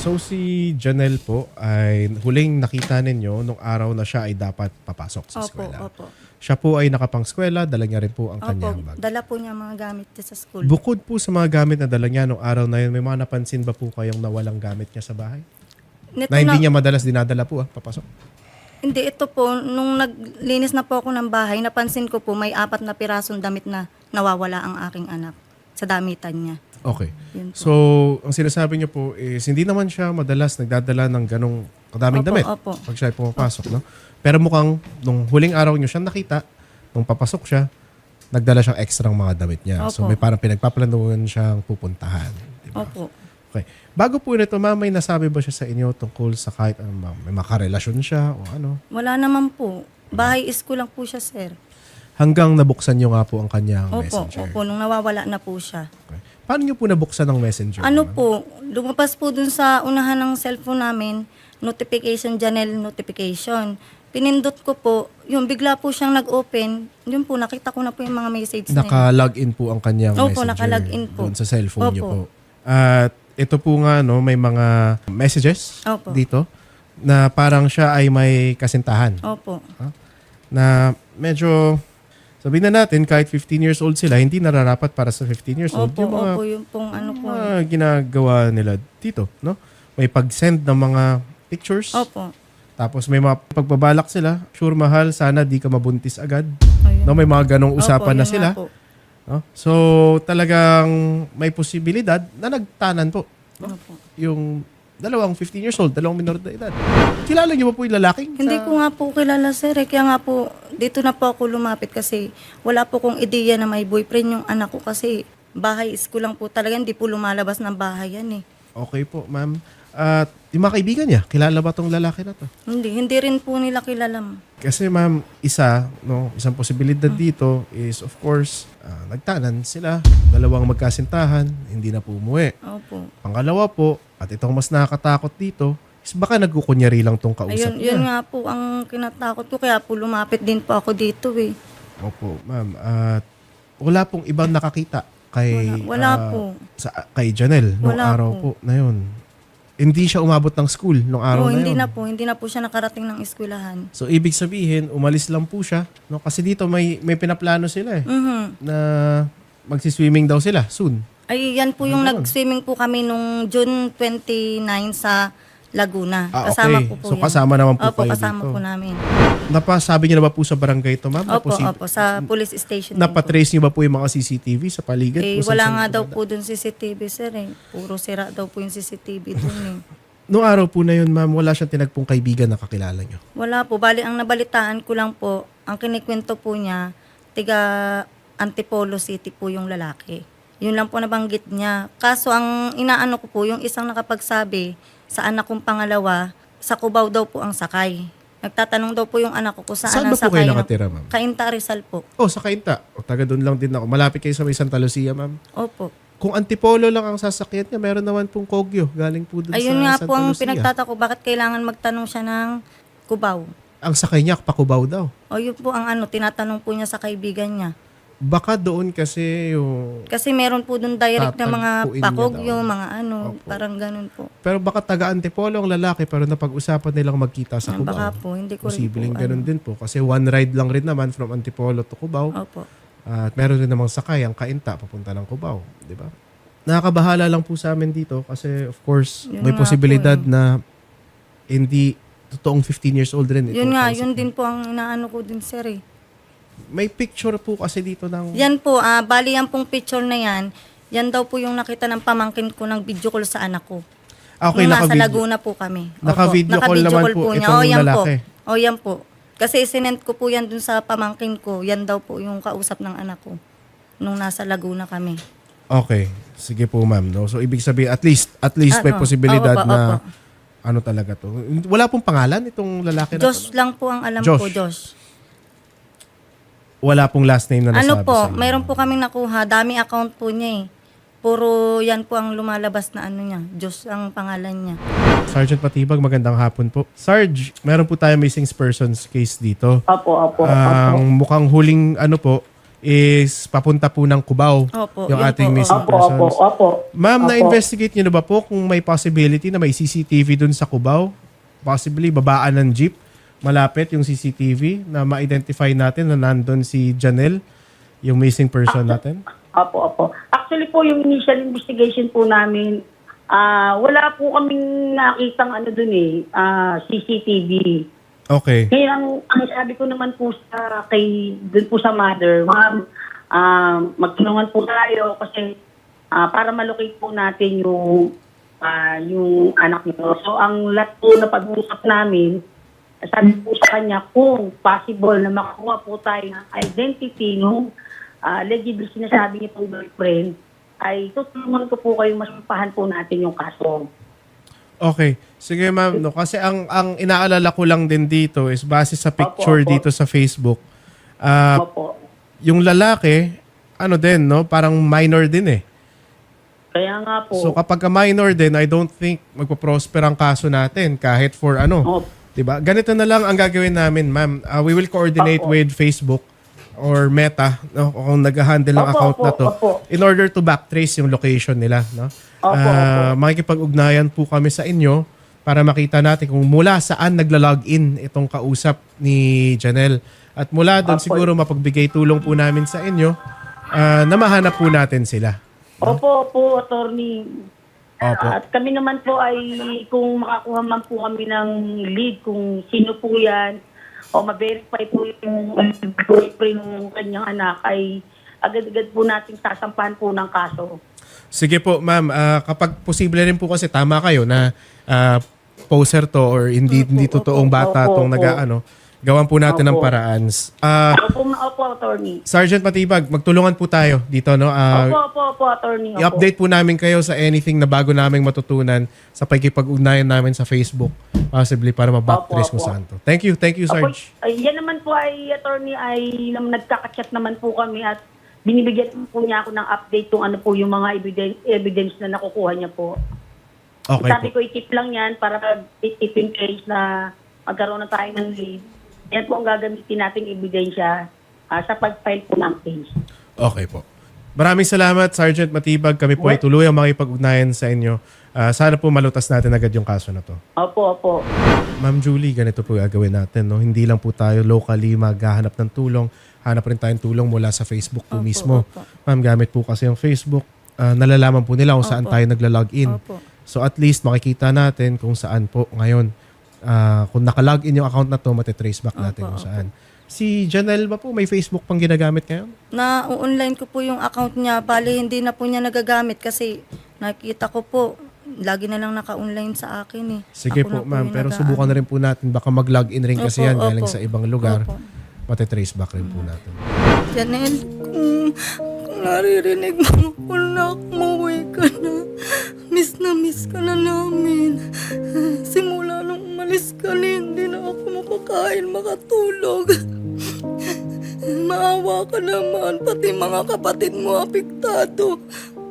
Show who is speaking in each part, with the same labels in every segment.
Speaker 1: So si Janelle po ay huling nakita ninyo nung araw na siya ay dapat papasok sa
Speaker 2: Opo,
Speaker 1: eskwela.
Speaker 2: opo.
Speaker 1: Siya po ay nakapang-eskwela, dala niya rin po ang
Speaker 2: Opo,
Speaker 1: kanyang bag.
Speaker 2: dala po niya mga gamit niya sa school.
Speaker 1: Bukod po sa mga gamit na dala niya nung araw na yun, may mga napansin ba po kayong nawalang gamit niya sa bahay?
Speaker 2: Nito
Speaker 1: Na hindi
Speaker 2: na-
Speaker 1: niya madalas dinadala po ah, papasok.
Speaker 2: Hindi, ito po, nung naglinis na po ako ng bahay, napansin ko po may apat na pirasong damit na nawawala ang aking anak sa damitan niya.
Speaker 1: Okay.
Speaker 2: Yun po.
Speaker 1: So, ang sinasabi niyo po is hindi naman siya madalas nagdadala ng ganong kadaming
Speaker 2: Opo,
Speaker 1: damit
Speaker 2: opo.
Speaker 1: pag siya ay pumapasok, no? Pero mukhang nung huling araw niyo siya nakita, nung papasok siya, nagdala siyang extrang mga damit niya. So,
Speaker 2: Opo.
Speaker 1: may parang pinagpaplanuhan siyang pupuntahan. Di ba?
Speaker 2: Opo.
Speaker 1: Okay. Bago po nito, ma'am, may nasabi ba siya sa inyo tungkol sa kahit ano, ma'am, may makarelasyon siya o ano?
Speaker 2: Wala naman po. Bahay school lang po siya, sir.
Speaker 1: Hanggang nabuksan niyo nga po ang kanyang
Speaker 2: Opo,
Speaker 1: messenger.
Speaker 2: opo, nung nawawala na po siya.
Speaker 1: Okay. Paano niyo po nabuksan ang messenger?
Speaker 2: Ano po, lumabas po dun sa unahan ng cellphone namin, notification, Janelle notification. Pinindot ko po, yung bigla po siyang nag-open, yun po, nakita ko na po yung mga message na yun.
Speaker 1: Naka-login po ang kanyang
Speaker 2: Opo,
Speaker 1: messenger
Speaker 2: naka-login po.
Speaker 1: doon sa cellphone niyo
Speaker 2: Opo.
Speaker 1: po. At ito po nga, no, may mga messages
Speaker 2: Opo.
Speaker 1: dito na parang siya ay may kasintahan.
Speaker 2: Opo.
Speaker 1: Na medyo, sabihin na natin, kahit 15 years old sila, hindi nararapat para sa 15 years old.
Speaker 2: Opo,
Speaker 1: yung mga,
Speaker 2: opo, yung pong ano po.
Speaker 1: mga ginagawa nila dito. No? May pag-send ng mga pictures.
Speaker 2: Opo.
Speaker 1: Tapos may mga pagbabalak sila. Sure, mahal, sana di ka mabuntis agad.
Speaker 2: Ayun.
Speaker 1: No, may mga ganong usapan
Speaker 2: Opo,
Speaker 1: na sila.
Speaker 2: po.
Speaker 1: No? So, talagang may posibilidad na nagtanan po
Speaker 2: Opo.
Speaker 1: yung dalawang 15 years old, dalawang minor na edad. Kilala niyo ba po yung lalaking?
Speaker 2: Hindi
Speaker 1: sa-
Speaker 2: ko nga po kilala sir, eh. kaya nga po dito na po ako lumapit kasi wala po kong ideya na may boyfriend yung anak ko kasi bahay school lang po talaga, hindi po lumalabas ng bahay yan eh.
Speaker 1: Okay po, ma'am. At yung mga kaibigan niya, kilala ba tong lalaki na to?
Speaker 2: Hindi, hindi rin po nila kilala. ma'am.
Speaker 1: Kasi ma'am, isa, no, isang posibilidad dito is of course, ah, nagtanan sila, dalawang magkasintahan, hindi na po umuwi.
Speaker 2: Opo.
Speaker 1: Pangalawa po, at itong mas nakakatakot dito, is baka nagkukunyari lang tong kausap
Speaker 2: Ayun,
Speaker 1: niya.
Speaker 2: yun nga po ang kinatakot ko kaya po lumapit din po ako dito eh.
Speaker 1: Opo, ma'am. At wala pong ibang nakakita kay
Speaker 2: Wala- wala
Speaker 1: ah,
Speaker 2: po.
Speaker 1: sa kay Janelle nung
Speaker 2: Wala
Speaker 1: araw po.
Speaker 2: po.
Speaker 1: na yun. Hindi siya umabot ng school nung araw
Speaker 2: Oo,
Speaker 1: na
Speaker 2: hindi
Speaker 1: yun.
Speaker 2: na po, hindi na po siya nakarating ng eskwelahan.
Speaker 1: So ibig sabihin, umalis lang po siya, no? Kasi dito may may pinaplano sila eh
Speaker 2: Mhm.
Speaker 1: na magsi-swimming daw sila soon.
Speaker 2: Ay, yan po yung
Speaker 1: Ano?
Speaker 2: nag-swimming po kami nung June 29 sa Laguna.
Speaker 1: Ah,
Speaker 2: kasama
Speaker 1: okay.
Speaker 2: po po
Speaker 1: So,
Speaker 2: yan.
Speaker 1: kasama naman po
Speaker 2: Opo,
Speaker 1: kayo
Speaker 2: kasama
Speaker 1: dito.
Speaker 2: po namin.
Speaker 1: Napasabi niyo na ba po sa barangay to, ma'am?
Speaker 2: Opo,
Speaker 1: Naposi-
Speaker 2: opo, sa police station. din po.
Speaker 1: Napatrace niyo ba po yung mga CCTV sa paligid?
Speaker 2: Eh,
Speaker 1: kung
Speaker 2: wala nga daw po dun CCTV, sir eh. Puro sira daw po yung CCTV dun eh.
Speaker 1: Noong araw po na yun, ma'am, wala siyang tinagpong kaibigan na kakilala niyo.
Speaker 2: Wala po. Bali, ang nabalitaan ko lang po, ang kinikwento po niya, tiga Antipolo City po yung lalaki. Yun lang po nabanggit niya. Kaso ang inaano ko po, yung isang nakapagsabi sa anak kong pangalawa, sa Cubao daw po ang sakay. Nagtatanong daw po yung anak ko kung saan,
Speaker 1: Saan
Speaker 2: ang
Speaker 1: ba po
Speaker 2: sakay.
Speaker 1: kayo nakatira, ma'am?
Speaker 2: Kainta Rizal po.
Speaker 1: Oh, sa Kainta. O, taga doon lang din ako. Malapit kayo sa may Santa Lucia, ma'am.
Speaker 2: Opo.
Speaker 1: Kung antipolo lang ang sasakyan niya, meron naman pong Kogyo. Galing po doon
Speaker 2: Ayun
Speaker 1: sa
Speaker 2: nga
Speaker 1: Santa
Speaker 2: po ang
Speaker 1: Lucia.
Speaker 2: pinagtatako, bakit kailangan magtanong siya ng Cubao?
Speaker 1: Ang sakay niya, Pakubaw daw.
Speaker 2: O yun po ang ano, tinatanong po niya sa kaibigan niya.
Speaker 1: Baka doon kasi yung...
Speaker 2: Kasi meron po doon direct na mga
Speaker 1: Tatagpuin niya
Speaker 2: pakogyo,
Speaker 1: daw.
Speaker 2: mga ano,
Speaker 1: Opo.
Speaker 2: parang ganun po.
Speaker 1: Pero baka taga antipolo ang lalaki pero napag-usapan nilang magkita sa Cubao.
Speaker 2: Baka po, hindi ko
Speaker 1: Posibleng
Speaker 2: rin po.
Speaker 1: ganun din po. Kasi one ride lang rin naman from Antipolo to Cubao.
Speaker 2: Ano. Opo.
Speaker 1: At meron rin namang sakay ang Kainta papunta ng Cubao. Di ba? Nakakabahala lang po sa amin dito kasi of course
Speaker 2: Yun
Speaker 1: may
Speaker 2: nga
Speaker 1: posibilidad
Speaker 2: po eh.
Speaker 1: na hindi totoong 15 years old rin.
Speaker 2: Yun
Speaker 1: itong
Speaker 2: nga, yun din po ang inaano ko din, sir eh.
Speaker 1: May picture po kasi dito ng...
Speaker 2: Yan po, ah, bali yan pong picture na yan, yan daw po yung nakita ng pamangkin ko ng video call sa anak ko.
Speaker 1: Ah, okay,
Speaker 2: Nung nasa
Speaker 1: naka-video.
Speaker 2: Laguna po kami. Opo,
Speaker 1: Naka-video call
Speaker 2: naka-video
Speaker 1: naman po
Speaker 2: niya.
Speaker 1: itong
Speaker 2: O, yan
Speaker 1: lalaki.
Speaker 2: po. O, yan po. Kasi sinend ko po yan dun sa pamangkin ko. Yan daw po yung kausap ng anak ko. Nung nasa Laguna kami.
Speaker 1: Okay. Sige po, ma'am. No? So, ibig sabihin, at least, at least may
Speaker 2: Ano?
Speaker 1: posibilidad
Speaker 2: Opo,
Speaker 1: na
Speaker 2: opo.
Speaker 1: ano talaga to. Wala pong pangalan itong lalaki na
Speaker 2: Josh
Speaker 1: to?
Speaker 2: lang po ang alam
Speaker 1: Josh.
Speaker 2: ko, Josh.
Speaker 1: Wala pong last name na nasabi
Speaker 2: Ano po,
Speaker 1: sa inyo.
Speaker 2: mayroon po kaming nakuha. Dami account po niya eh. Puro yan po ang lumalabas na ano niya. Diyos ang pangalan niya.
Speaker 1: Sergeant Patibag, magandang hapon po. Sarge, meron po tayo missing persons case dito.
Speaker 3: Opo, opo, opo.
Speaker 1: Ang mukhang huling ano po, is papunta po ng Cubao
Speaker 2: Opo,
Speaker 1: yung
Speaker 2: yun
Speaker 1: ating
Speaker 2: po,
Speaker 1: missing
Speaker 3: Opo, opo,
Speaker 1: persons.
Speaker 3: opo.
Speaker 1: Ma'am,
Speaker 3: Opo.
Speaker 1: na-investigate niyo na ba po kung may possibility na may CCTV dun sa Cubao? Possibly babaan ng jeep, malapit yung CCTV na ma-identify natin na nandun si Janelle, yung missing person natin?
Speaker 3: Opo, opo. Actually po, yung initial investigation po namin, ah wala po kaming nakitang ano dun eh, ah, CCTV.
Speaker 1: Okay.
Speaker 3: Kaya ang, ang sabi ko naman po sa kay dun po sa mother, ma'am, ah, magtulungan po tayo kasi ah, para malocate po natin yung ah, yung anak niyo. So ang lahat po na pag-uusap namin, sabi po sa kanya kung possible na makakuha po tayo ng identity nung uh, allegedly sinasabi niya pong boyfriend, ay tutulungan ko po kayo masumpahan po natin yung kaso.
Speaker 1: Okay. Sige ma'am, no kasi ang ang inaalala ko lang din dito is base sa picture
Speaker 3: Opo, opo.
Speaker 1: dito sa Facebook. Ah,
Speaker 3: Opo.
Speaker 1: yung lalaki ano din no, parang minor din eh.
Speaker 3: Kaya nga po,
Speaker 1: So kapag ka minor din, I don't think magpo-prosper ang kaso natin kahit for ano.
Speaker 3: Opo.
Speaker 1: 'Di ba? Ganito na lang ang gagawin namin, ma'am. Uh, we will coordinate
Speaker 3: Opo.
Speaker 1: with Facebook or Meta no kung nag-handle ng
Speaker 3: Opo,
Speaker 1: account na
Speaker 3: opo,
Speaker 1: to
Speaker 3: opo.
Speaker 1: in order to backtrace yung location nila, no?
Speaker 3: Opo,
Speaker 1: Ah, makikipag-ugnayan po kami sa inyo para makita natin kung mula saan nagla-login itong kausap ni Janelle. At mula doon
Speaker 3: Opo.
Speaker 1: siguro mapagbigay tulong po namin sa inyo ah, na mahanap po natin sila.
Speaker 3: Opo, opo, attorney.
Speaker 1: Opo.
Speaker 3: At kami naman po ay kung makakuha man po kami ng lead kung sino po yan o ma-verify po yung boyfriend ng kanyang anak ay agad-agad po natin sasampahan po ng kaso.
Speaker 1: Sige po, ma'am. Ah, kapag posible rin po kasi tama kayo na ah, poser to or hindi hindi totoong bata tong nag-ano, gawan po natin ng
Speaker 3: Opo.
Speaker 1: paraan. Ah,
Speaker 3: Opo, ma- opo, attorney.
Speaker 1: Sergeant Matibag, magtulungan po tayo dito, no? Ah,
Speaker 3: Opo, opo, opo, attorney. Opo.
Speaker 1: I-update po namin kayo sa anything na bago naming matutunan sa pagkipag-ugnayan namin sa Facebook. Possibly para ma-backtrace
Speaker 3: Opo,
Speaker 1: kung
Speaker 3: opo.
Speaker 1: saan to. Thank you, thank you,
Speaker 3: Opo,
Speaker 1: Sarge.
Speaker 3: ay, yan naman po ay, attorney, ay nam, nagkakachat naman po kami at binibigyan po niya ako ng update kung ano po yung mga evidence, evidence na nakukuha niya po.
Speaker 1: Okay
Speaker 3: Sabi
Speaker 1: po.
Speaker 3: ko, i-keep lang yan para pag if in case na magkaroon na tayo ng lead. Yan po ang gagamitin nating ebidensya ah, sa pag-file po ng case.
Speaker 1: Okay po. Maraming salamat, Sergeant Matibag. Kami po ay tuluyang makipag-ugnayan sa inyo. Ah, sana po malutas natin agad yung kaso na to.
Speaker 3: Opo, opo.
Speaker 1: Ma'am Julie, ganito po gagawin natin. No? Hindi lang po tayo locally maghahanap ng tulong. Hanap rin tayong tulong mula sa Facebook po
Speaker 2: Opo,
Speaker 1: mismo.
Speaker 2: opo.
Speaker 1: Ma'am, gamit po kasi yung Facebook. ah, nalalaman po nila kung saan tayo nagla-login.
Speaker 2: Opo.
Speaker 1: So at least makikita natin kung saan po ngayon. Ah, kung nakalogin yung account na to, matitrace back natin
Speaker 2: Opo,
Speaker 1: kung saan. Si Janelle ba po may Facebook pang ginagamit ngayon?
Speaker 2: Na online ko po yung account niya, bali hindi na po niya nagagamit kasi nakita ko po, lagi na lang naka-online sa akin eh.
Speaker 1: Sige
Speaker 2: Ako
Speaker 1: po ma'am, pero subukan na rin po natin. Baka mag-login rin kasi
Speaker 2: Opo,
Speaker 1: yan galing
Speaker 2: opo.
Speaker 1: sa ibang lugar.
Speaker 2: Opo.
Speaker 1: Matitrace back rin po natin.
Speaker 2: Janelle, kung, kung naririnig mo, wala umuwi ka na. Miss na miss ka na namin. Makakain, makatulog. Maawa ka naman, pati mga kapatid mo apektado.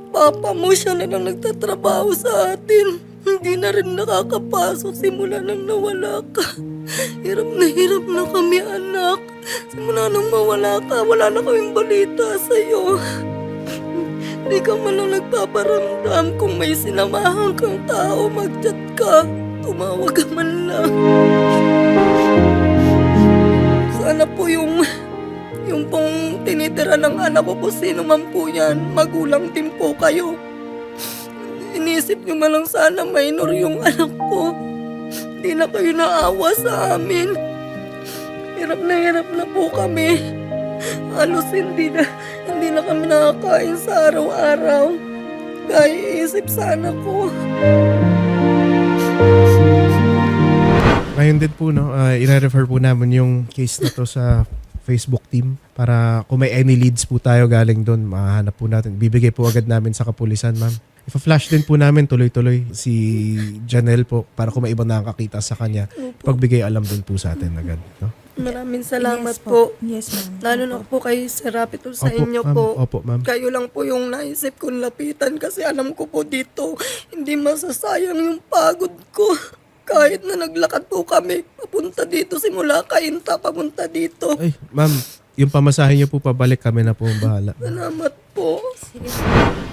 Speaker 2: Papa mo siya na lang nagtatrabaho sa atin. Hindi na rin nakakapasok simula nang nawala ka. Hirap na hirap na kami anak. Simula nang mawala ka, wala na kaming balita sa'yo. Hindi ka man lang nagpaparamdam kung may sinamahan kang tao, mag-chat ka. Tumawag ka man lang. Sana po yung yung pong tinitira ng anak ko po sino man po yan, magulang din po kayo. Inisip nyo man lang sana minor yung anak ko. Hindi na kayo naawa sa amin. Hirap na hirap na po kami. Halos hindi na, hindi na kami nakakain sa araw-araw. Kaya isip sa anak ko.
Speaker 1: Ngayon din po, no, uh, i-refer po namin yung case na to sa Facebook team para kung may any leads po tayo galing doon, mahanap po natin. Bibigay po agad namin sa kapulisan, ma'am. Ipa-flash din po namin tuloy-tuloy si Janelle po para kung may ibang nakakakita sa kanya, pagbigay alam din po sa atin agad. No?
Speaker 2: Maraming salamat
Speaker 4: Yes
Speaker 2: po.
Speaker 4: Yes, ma'am.
Speaker 2: Lalo na po kay Sir Rapito sa
Speaker 1: Opo,
Speaker 2: inyo
Speaker 1: ma'am.
Speaker 2: po.
Speaker 1: Opo, ma'am.
Speaker 2: Kayo lang po yung naisip kong lapitan kasi alam ko po dito, hindi masasayang yung pagod ko. Kahit na naglakad po kami, papunta dito, simula kainta, papunta dito.
Speaker 1: Ay, ma'am, yung pamasahe niyo po pabalik kami na po ang bahala.
Speaker 4: Salamat po. Sige.